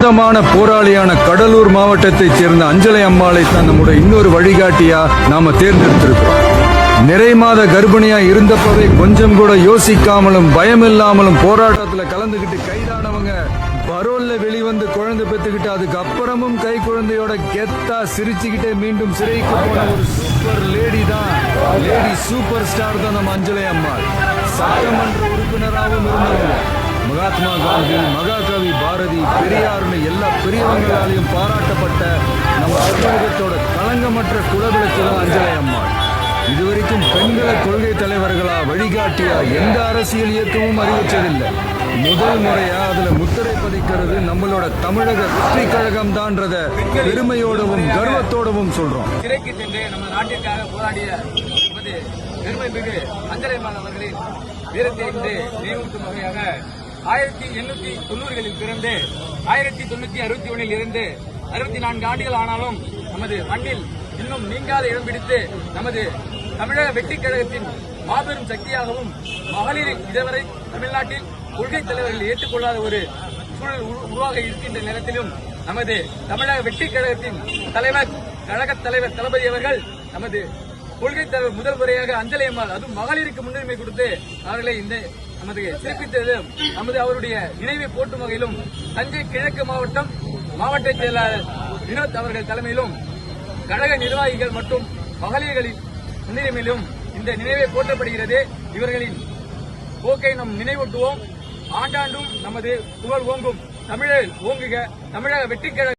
சுத்தமான போராளியான கடலூர் மாவட்டத்தைச் சேர்ந்த அஞ்சலை அம்மாளை தான் நம்முடைய இன்னொரு வழிகாட்டியா நாம தேர்ந்தெடுத்திருக்கிறோம். நிறை மாத கர்ப்பிணியா இருந்தப்பவே கொஞ்சம் கூட யோசிக்காமலும் பயமில்லாமலும் போராட்டத்துல கலந்துகிட்டு கைதானவங்க பரோல்ல வெளிவந்து குழந்தை பெற்றுக்கிட்டு அதுக்கு அப்புறமும் கை குழந்தையோட கெத்தா சிரிச்சுக்கிட்டே மீண்டும் சிறைக்கு போன ஒரு சூப்பர் லேடி தான். லேடி சூப்பர் ஸ்டார் தான் நம்ம அஞ்சலை அம்மாள். சட்டமன்ற உறுப்பினராகவும் இருந்தவங்க. மகாத்மா காந்தி மகாகவி பாரதி பெரியார்னு எல்லா பெரியவங்களாலையும் பாராட்டப்பட்ட நம்ம தமிழகத்தோட களங்கமற்ற குலவிளக்கு தான் அஞ்சலை அம்மாள். இதுவரைக்கும் பெண்களை கொள்கை தலைவர்களா வழிகாட்டியா எந்த அரசியல் இயக்கமும் அறிவிச்சதில்லை முதல் முறையா அதுல முத்திரை பதிக்கிறது நம்மளோட தமிழக வெற்றி கழகம் தான்றத பெருமையோடவும் கர்வத்தோடவும் சொல்றோம். சிறைக்கு சென்று நம்ம நாட்டிற்காக போராடிய பெருமை மிகு அஞ்சலை அவர்களின் வீரத்தை நினைவூட்டும் வகையாக ஆயிரத்தி எண்ணூத்தி தொண்ணூறுகளில் பிறந்து ஆயிரத்தி தொண்ணூத்தி அறுபத்தி ஒன்னில் இருந்து அறுபத்தி நான்கு ஆண்டுகள் ஆனாலும் நமது மண்ணில் இன்னும் நீங்காத இடம் பிடித்து நமது தமிழக வெற்றிக் கழகத்தின் மாபெரும் சக்தியாகவும் மகளிர் இதுவரை தமிழ்நாட்டில் கொள்கை தலைவர்கள் ஏற்றுக்கொள்ளாத ஒரு சூழல் உருவாக இருக்கின்ற நேரத்திலும் நமது தமிழக வெற்றிக் கழகத்தின் தலைவர் கழகத் தலைவர் தளபதி அவர்கள் நமது கொள்கை தலைவர் முதல் முறையாக அஞ்சலி அம்மாள் அதுவும் மகளிருக்கு முன்னுரிமை கொடுத்து அவர்களை இந்த நமது சிறப்பித்ததும் நமது அவருடைய நினைவை போற்றும் வகையிலும் தஞ்சை கிழக்கு மாவட்டம் மாவட்ட செயலாளர் வினோத் அவர்கள் தலைமையிலும் கழக நிர்வாகிகள் மற்றும் மகளிர்களின் முன்னுரிமையிலும் இந்த நினைவை போற்றப்படுகிறது. இவர்களின் போக்கை நம் நினைவூட்டுவோம். ஆண்டாண்டும் நமது புகழ் ஓங்கும். தமிழர் ஓங்குக தமிழக வெற்றிக்கழக